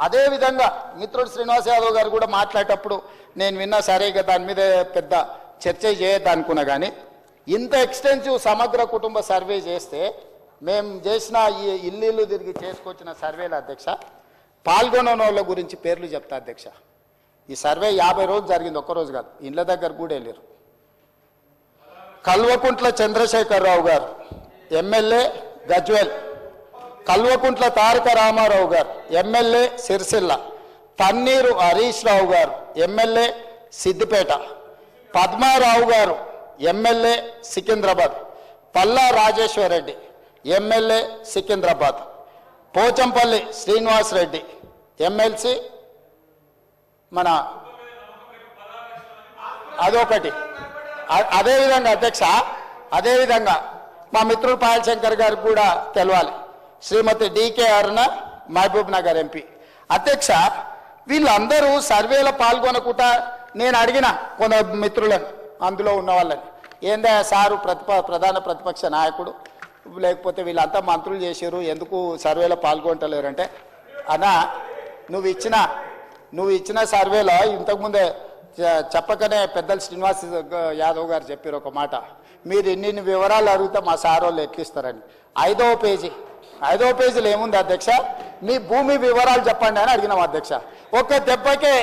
అదేవిధంగా మిత్రుడు శ్రీనివాస్ యాదవ్ గారు కూడా మాట్లాడేటప్పుడు నేను విన్నా సరే ఇక దాని మీద పెద్ద చర్చ చేయొద్దనుకున్నా కానీ ఇంత ఎక్స్టెన్సివ్ సమగ్ర కుటుంబ సర్వే చేస్తే మేము చేసిన ఈ ఇల్లు తిరిగి చేసుకొచ్చిన సర్వేల అధ్యక్ష పాల్గొన్న వాళ్ళ గురించి పేర్లు చెప్తా అధ్యక్ష. ఈ సర్వే యాభై రోజులు జరిగింది ఒక్కరోజు కాదు ఇండ్ల దగ్గర కూడా వెళ్ళారు Kalvakuntla Chandrashekar Rao garu MLA Gajwel Kalvakuntla Taraka Rama Rao garu MLA Sircilla. Thanneeru Harish Rao garu MLA Siddipet. Padma Rao garu MLA Secunderabad. Palla Rajeshwar Reddy MLA Secunderabad. Pochampally Srinivas Reddy MLC మన అదొకటి. అదేవిధంగా అధ్యక్ష అదేవిధంగా మా మిత్రుడు పాయల్ శంకర్ గారికి కూడా తెలవాలి. Shrimati DK Aruna Mahabubnagar MP. అధ్యక్ష వీళ్ళందరూ సర్వేలో పాల్గొనకుండా నేను అడిగిన కొంత మిత్రులను అందులో ఉన్న వాళ్ళని. ఏందా సారు ప్రతిప ప్రధాన ప్రతిపక్ష నాయకుడు? లేకపోతే వీళ్ళంతా మంత్రులు చేశారు ఎందుకు సర్వేలో పాల్గొంటలేరంటే? అన్నా నువ్వు ఇచ్చిన నువ్వు ఇచ్చిన సర్వేలో ఇంతకుముందే చెప్పకనే పెద్దలు శ్రీనివాస్ యాదవ్ గారు చెప్పారు ఒక మాట. మీరు ఇన్ని వివరాలు అడిగితే మా సార్ వాళ్ళు ఎట్లిస్తారని ఐదవ పేజీ. ఐదో పేజీలు ఏముంది అధ్యక్ష? మీ భూమి వివరాలు చెప్పండి అని అడిగినాం అధ్యక్ష. ఒక్క దెబ్బకే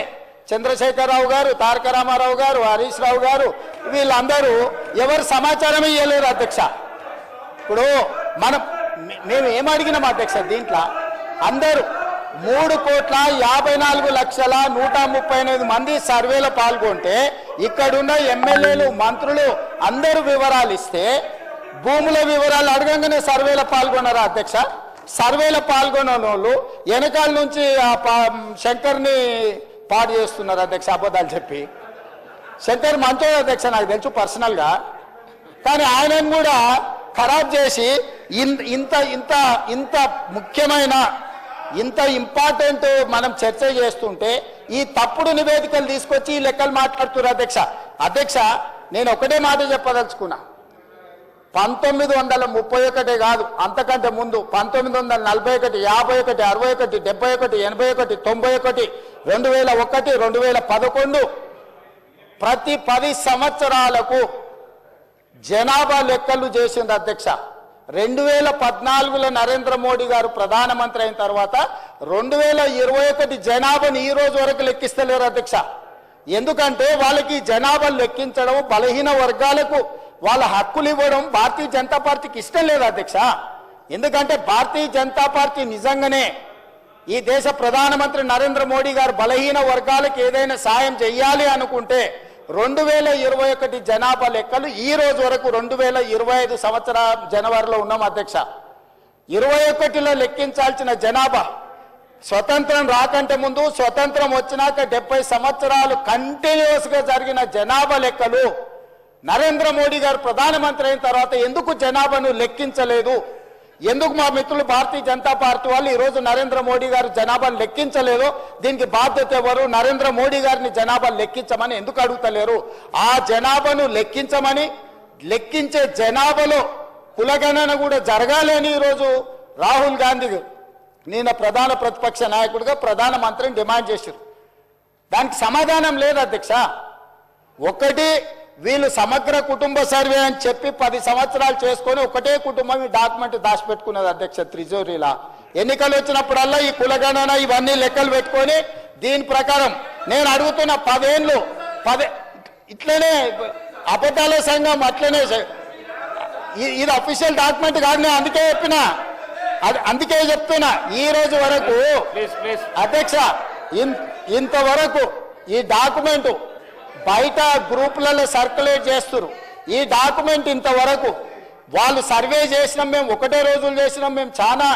చంద్రశేఖరరావు గారు తారక రామారావు గారు హరీష్ రావు గారు వీళ్ళందరూ ఎవరు సమాచారం ఇవ్వలేరు అధ్యక్ష. ఇప్పుడు మనం మేము ఏం అడిగినాం అధ్యక్ష దీంట్లో? అందరూ మూడు కోట్ల యాభై నాలుగు లక్షల నూట ముప్పై ఎనిమిది మంది సర్వేలో పాల్గొంటే ఇక్కడున్న ఎమ్మెల్యేలు మంత్రులు అందరూ వివరాలు ఇస్తే భూముల వివరాలు అడగంగానే సర్వేలో పాల్గొన్నారా అధ్యక్ష. సర్వేలో పాల్గొన్న వాళ్ళు వెనకాల నుంచి ఆ పా- శంకర్ని పాడు చేస్తున్నారు అధ్యక్ష అబద్ధాలు చెప్పి. శంకర్ మంచోడు అధ్యక్ష నాకు తెలుసు పర్సనల్గా. కానీ ఆయనను కూడా ఖరాబ్ చేసి ఇన్- ఇంత ఇంత ఇంత ముఖ్యమైన ఇంత ఇంపార్టెంట్ మనం చర్చ చేస్తుంటే ఈ తప్పుడు నివేదికలు తీసుకొచ్చి ఈ లెక్కలు మాట్లాడుతున్నారు అధ్యక్ష. అధ్యక్ష నేను ఒకటే మాట చెప్పదలుచుకున్నా. పంతొమ్మిది వందల ముప్పై ఒకటి కాదు అంతకంటే ముందు పంతొమ్మిది వందల నలభై ఒకటి యాభై ఒకటి అరవై ఒకటి డెబ్బై ఒకటి ఎనభై ఒకటి తొంభై ఒకటి రెండు వేల ఒకటి రెండు వేల పదకొండు ప్రతి పది సంవత్సరాలకు జనాభా లెక్కలు చేసింది అధ్యక్ష. రెండు వేల పద్నాలుగులో నరేంద్ర మోడీ గారు ప్రధానమంత్రి అయిన తర్వాత రెండు వేల ఇరవై ఒకటి జనాభాని ఈ రోజు వరకు లెక్కిస్తలేరు అధ్యక్ష. ఎందుకంటే వాళ్ళకి జనాభా లెక్కించడం బలహీన వర్గాలకు వాళ్ళ హక్కులు ఇవ్వడం భారతీయ జనతా పార్టీకి ఇష్టం లేదు అధ్యక్ష. ఎందుకంటే భారతీయ జనతా పార్టీ నిజంగానే ఈ దేశ ప్రధానమంత్రి నరేంద్ర మోడీ గారు బలహీన వర్గాలకు ఏదైనా సాయం చేయాలి అనుకుంటే రెండు వేల ఇరవై ఒకటి జనాభా లెక్కలు ఈ రోజు వరకు రెండు వేల ఇరవై ఐదు సంవత్సర జనవరిలో ఉన్నాం అధ్యక్ష. ఇరవై ఒకటిలో లెక్కించాల్సిన జనాభా స్వతంత్రం రాకంటే ముందు స్వతంత్రం వచ్చినాక డెబ్బై సంవత్సరాలు కంటిన్యూస్గా జరిగిన జనాభా లెక్కలు నరేంద్ర మోడీ గారు ప్రధానమంత్రి అయిన తర్వాత ఎందుకు జనాభాను లెక్కించలేదు? ఎందుకు మా మిత్రులు భారతీయ జనతా పార్టీ వాళ్ళు ఈరోజు నరేంద్ర మోడీ గారు జనాభాను లెక్కించలేదు? దీనికి బాధ్యత ఎవరు? నరేంద్ర మోడీ గారిని జనాభా లెక్కించమని ఎందుకు అడుగుతలేరు? ఆ జనాభాను లెక్కించమని లెక్కించే జనాభాలో కులగణన కూడా జరగాలి అని ఈరోజు రాహుల్ గాంధీ నేను ప్రధాన ప్రతిపక్ష నాయకుడిగా ప్రధానమంత్రిని డిమాండ్ చేశారు. దానికి సమాధానం లేదు అధ్యక్ష. ఒకటి వీళ్ళు సమగ్ర కుటుంబ సర్వే అని చెప్పి పది సంవత్సరాలు చేసుకొని ఒకటే కుటుంబం ఈ డాక్యుమెంట్ దాచిపెట్టుకున్నది అధ్యక్ష త్రిజోరీలా. ఎన్నికలు వచ్చినప్పుడల్లా ఈ కులగణన ఇవన్నీ లెక్కలు పెట్టుకొని దీని ప్రకారం నేను అడుగుతున్న పదేళ్ళు పదే ఇట్లనే అబద్ధాల సంఘం అట్లనే ఇది అఫీషియల్ డాక్యుమెంట్ కాదు నేను అందుకే చెప్పిన. అది అందుకే చెప్తున్నా. ఈ రోజు వరకు అధ్యక్ష ఇంతవరకు ఈ డాక్యుమెంట్ బయట గ్రూపులలో సర్క్యులేట్ చేస్తున్నారు ఈ డాక్యుమెంట్ ఇంతవరకు వాళ్ళు సర్వే చేసినాం మేము ఒకటే రోజులు చేసినాం మేము చాలా